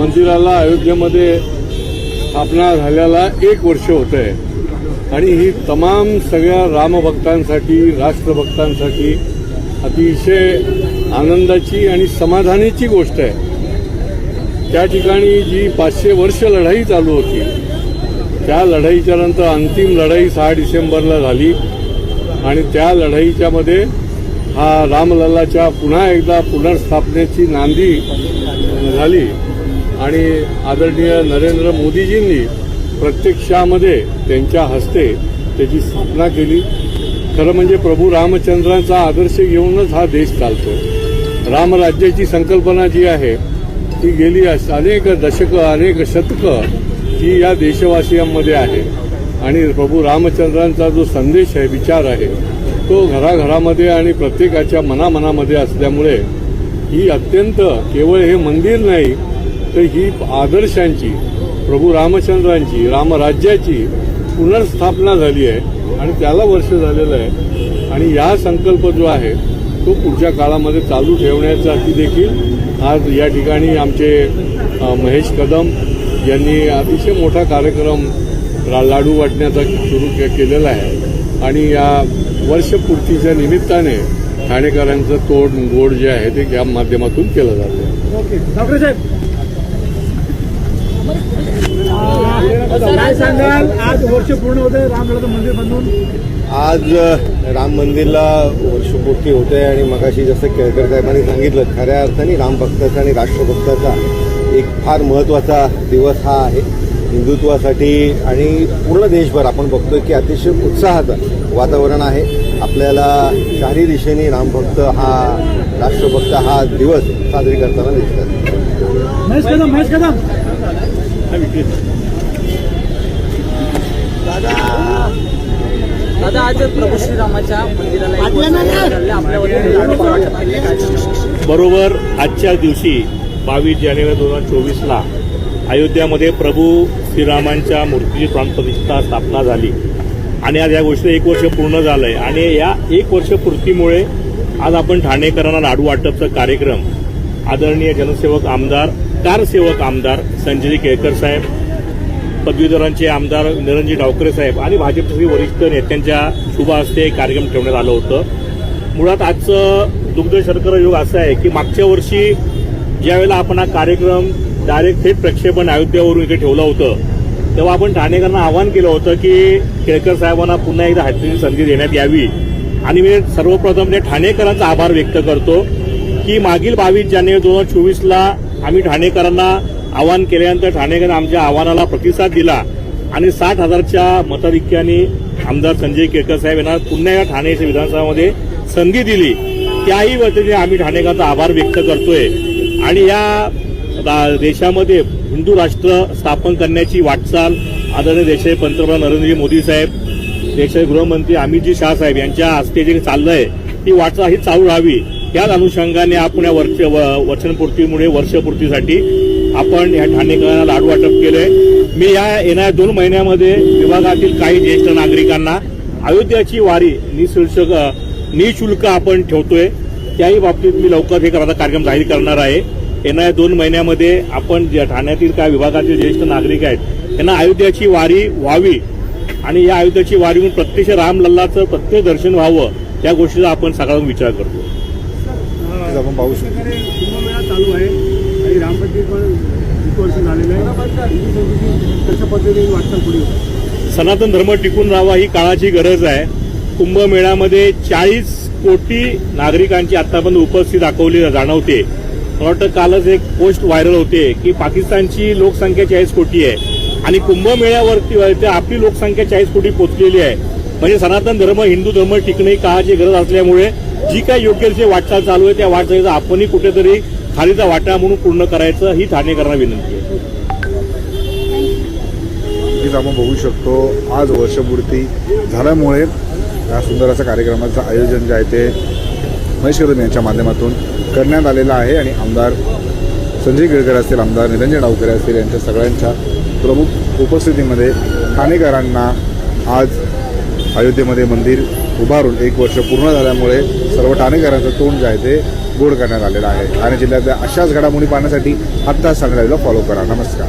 मंदिराला अयोध्येमध्ये स्थापना झाल्याला एक वर्ष होत आहे आणि ही तमाम सगळ्या रामभक्तांसाठी राष्ट्रभक्तांसाठी अतिशय आनंदाची आणि समाधानाची गोष्ट आहे. त्या ठिकाणी जी पाचशे वर्ष लढाई चालू होती त्या लढाईच्या नंतर अंतिम लढाई सहा डिसेंबरला झाली. आणि त्या लढाईच्या मध्ये हा रामलल्लाच्या पुन्हा एकदा पुनर्स्थापनेची नांदी झाली. आणि आदरणीय नरेंद्र मोदीजींनी प्रत्यक्षामध्ये त्यांच्या हस्ते त्याची स्थापना केली. खरं म्हणजे प्रभू रामचंद्रांचा आदर्श घेऊनच हा देश चालतो. रामराज्याची संकल्पना जी आहे ती गेली अस- अनेक दशकं अनेक शतकं ही या देशवासियांमध्ये आहे. आणि प्रभू रामचंद्रांचा जो संदेश आहे विचार आहे तो घराघरामध्ये आणि प्रत्येकाच्या मनामनामध्ये असल्यामुळे ही अत्यंत केवळ हे मंदिर नाही तर ही आदर्शांची प्रभू रामचंद्रांची रामराज्याची पुनर्स्थापना झाली आहे आणि त्याला वर्ष झालेलं आहे. आणि या संकल्प जो आहे तो पुढच्या काळामध्ये चालू ठेवण्यासाठी देखील आज या ठिकाणी आमचे महेश कदम यांनी अतिशय मोठा कार्यक्रम रा- लाडू वाटण्याचा सुरू के केलेला आहे. आणि या वर्षपूर्तीच्या निमित्ताने ठाणेकरांचं तोड गोड जे आहे ते या माध्यमातून केलं जातं. ओके. डॉक्टर साहेब काय सांगाल? आज वर्ष पूर्ण होते रामलला मंदिर बांधून. आज अ, राम मंदिरला वर्षपूर्ती होते आणि मगाशी जसं केळकर साहेबांनी सांगितलं खऱ्या अर्थाने राम भक्ताचा आणि राष्ट्रभक्ताचा एक फार महत्त्वाचा दिवस हा आहे. हिंदुत्वासाठी आणि पूर्ण देशभर आपण बघतोय की अतिशय उत्साहाचं वातावरण आहे. आपल्याला चारही दिशेने रामभक्त हा राष्ट्रभक्त हा दिवस साजरी करताना दिसतात दादा आज प्रभू श्रीरामाच्या मंदिराला. आपल्या? बरोबर आजच्या दिवशी बावीस जानेवारी दोन हजार चोवीसला अयोध्यामध्ये प्रभू श्रीरामांच्या मूर्तीची प्राणप्रतिष्ठा स्थापना झाली आणि आज या गोष्टी एक वर्ष पूर्ण झालं आहे आणि या एक वर्ष पूर्तीमुळे आज आपण ठाणेकरांना लाडू वाटपचा कार्यक्रम आदरणीय जनसेवक आमदार कारसेवक आमदार संजय केळकर साहेब पदवीधरांचे आमदार निरंजी डावकरे साहेब आणि भाजपचे वरिष्ठ नेत्यांच्या शुभ हस्ते एक कार्यक्रम ठेवण्यात आलं होतं. मुळात आजचं दुग्ध शर्करा योग असं आहे की मागच्या वर्षी ज्यावेळेला आपण हा कार्यक्रम डायरेक्ट थेट प्रक्षेपण अयोध्यावरून इथे ठेवलं होतं तेव्हा आपण ठाणेकरांना आवाहन केलं होतं की केळकर साहेबांना पुन्हा एकदा हातची संधी देण्यात यावी. आणि मी सर्वप्रथम त्या ठाणेकरांचा आभार व्यक्त करतो की मागील बावीस जानेवारी दोन हजार चोवीसला आम्ही ठाणेकरांना आवाहन केल्यानंतर ठाणेकरांनी आमच्या आव्हानाला प्रतिसाद दिला आणि साठ हजारच्या मताधिक्याने आमदार संजय केळकर साहेब यांना पुन्हा या ठाणे विधानसभामध्ये संधी दिली. त्याही वतीने आम्ही ठाणेकरांचा आभार व्यक्त करतोय. आणि या देशामध्ये हिंदू राष्ट्र स्थापन करण्याची वाटचाल आदरणीय देशाचे पंतप्रधान नरेंद्र मोदी साहेब देशाचे गृहमंत्री अमितजी शाह साहेब यांच्या हस्ते जे चाललंय ती वाटचाल ही चालू राहावी. त्याच अनुषंगाने आपण या वर्ष व- वचनपूर्तीमुळे वर्षपूर्तीसाठी आपण या ठाणेकरांना लाडू वाटप केलंय. मी या येणाऱ्या दोन महिन्यामध्ये विभागातील काही ज्येष्ठ नागरिकांना अयोध्याची वारी निशुल्क निशुल्क आपण ठेवतोय. त्याही बाबतीत मी लवकर हे करायचा कार्यक्रम जाहीर करणार आहे. येणाऱ्या दोन महिन्यामध्ये आपण ज्या ठाण्यातील काय विभागातील ज्येष्ठ नागरिक आहेत त्यांना अयोध्याची वारी व्हावी. आणि या अयोध्याची वारी म्हणून प्रत्यक्ष रामलल्लाचं प्रत्यक्ष दर्शन व्हावं त्या गोष्टीचा आपण सगळ्यांना विचार करतो. तेच आपण पाहू शकतो. कुंभमेळा चालू आहे आणि राम मंदिर पण एक वर्ष झालेलं आहे. कशा पद्धतीने वाटचाल पुढे सनातन धर्म टिकून राहावा ही काळाची गरज आहे. कुंभमेळ्यामध्ये चाळीस कोटी नागरिकांची आतापर्यंत उपस्थिती दाखवली जाणवते. मला वाटतं कालच एक पोस्ट व्हायरल होते की पाकिस्तानची लोकसंख्या चाळीस कोटी आहे आणि कुंभमेळ्यावरती वरती आपली लोकसंख्या चाळीस कोटी पोचलेली आहे. म्हणजे सनातन धर्म हिंदू धर्म टिकणे काळाची गरज असल्यामुळे जी काही योग्य जे वाटचाल चालू आहे त्या वाटचालीचा आपणही कुठेतरी खालीचा वाटा म्हणून पूर्ण करायचं ही ठाणेकरांना विनंती आहे. नक्कीच आपण बघू शकतो आज वर्षपूर्ती झाल्यामुळे या सुंदर असा कार्यक्रमाचं आयोजन जे आहे ते महेश कदम यांच्या माध्यमातून करण्यात आलेलं आहे आणि आमदार संजय केळकर असतील आमदार निरंजन डावकरे असतील यांच्या सगळ्यांच्या प्रमुख उपस्थितीमध्ये ठाणेकरांना आज अयोध्येमध्ये मंदिर उभारून एक वर्ष पूर्ण झाल्यामुळे सर्व ठाणेकरांचं तोंड जे आहे ते गोड करण्यात आलेलं आहे. ठाणे जिल्ह्यातल्या अशाच घडामोडी पाहण्यासाठी आत्ताच सांगण्याला फॉलो करा. नमस्कार.